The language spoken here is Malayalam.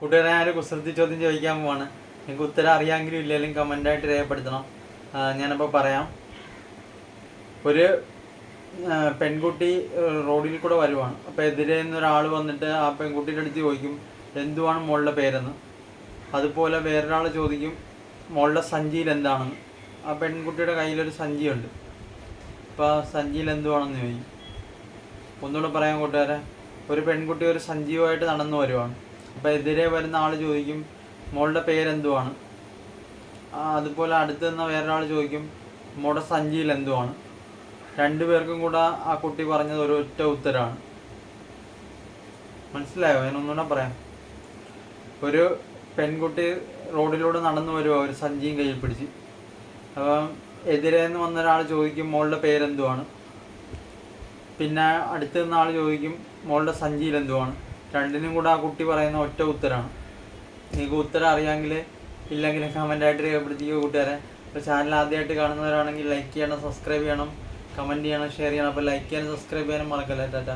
കൂട്ടുകാരെ ഞാൻ കുസൃതി ചോദ്യം ചോദിക്കാൻ പോവാണ്. നിങ്ങൾക്ക് ഉത്തരം അറിയാമെങ്കിലും ഇല്ലെങ്കിലും കമന്റായിട്ട് രേഖപ്പെടുത്തണം. ഞാനപ്പോൾ പറയാം. ഒരു പെൺകുട്ടി റോഡിൽ കൂടെ വരുവാണ്. അപ്പോൾ എതിരെ നിന്ന് ഒരാൾ വന്നിട്ട് ആ പെൺകുട്ടിയുടെ അടുത്ത് ചോദിക്കും എന്തുവാണ് മോളുടെ പേരെന്ന്? അതുപോലെ വേറൊരാൾ ചോദിക്കും മോളുടെ സഞ്ചിയിൽ എന്താണെന്ന്? ആ പെൺകുട്ടിയുടെ കയ്യിലൊരു സഞ്ചിയുണ്ട്. അപ്പോൾ ആ സഞ്ചിയിൽ എന്തുവാണെന്ന് ചോദിക്കും. ഒന്നുകൂടെ പറയാൻ കൂട്ടുകാരെ. ഒരു പെൺകുട്ടി ഒരു സഞ്ജീവമായിട്ട് നടന്നു വരുവാണ്. അപ്പോൾ എതിരെ വരുന്ന ആൾ ചോദിക്കും മോളുടെ പേരെന്തുവാണ്? അതുപോലെ അടുത്ത് നിന്ന വേറൊരാൾ ചോദിക്കും മോളുടെ സഞ്ചിയിൽ എന്തുവാണ്? രണ്ടുപേർക്കും കൂടെ ആ കുട്ടി പറഞ്ഞത് ഒരു ഒറ്റ ഉത്തരമാണ് മനസ്സിലായോ? ഞാൻ ഒന്നുകൂടെ പറയാം. ഒരു പെൺകുട്ടി റോഡിലൂടെ നടന്നു വരുവാ ഒരു സഞ്ചിയും കയ്യിൽ പിടിച്ച്. അപ്പം എതിരെ നിന്ന് വന്ന ഒരാൾ ചോദിക്കും മോളുടെ പേരെന്തുവാണ്? പിന്നെ അടുത്ത് നിന്ന ആൾ ചോദിക്കും മോളുടെ സഞ്ചിയിൽ എന്തുവാണ്? രണ്ടിനും കൂടെ ആ കുട്ടി പറയുന്ന ഒറ്റ ഉത്തരമാണ് നിങ്ങൾക്ക് ഉത്തരം അറിയാമെങ്കിൽ ഇല്ലെങ്കിൽ കമന്റായിട്ട് രേഖപ്പെടുത്തിക്കുക കൂട്ടുകാരെ. അപ്പോൾ ചാനൽ ആദ്യമായിട്ട് കാണുന്നവരാണെങ്കിൽ ലൈക്ക് ചെയ്യണം സബ്സ്ക്രൈബ് ചെയ്യണം കമന്റ് ചെയ്യണം ഷെയർ ചെയ്യണം. അപ്പോൾ ലൈക്ക് ചെയ്യാനും സബ്സ്ക്രൈബ് ചെയ്യാനും മറക്കല്ലേ ടാറ്റ?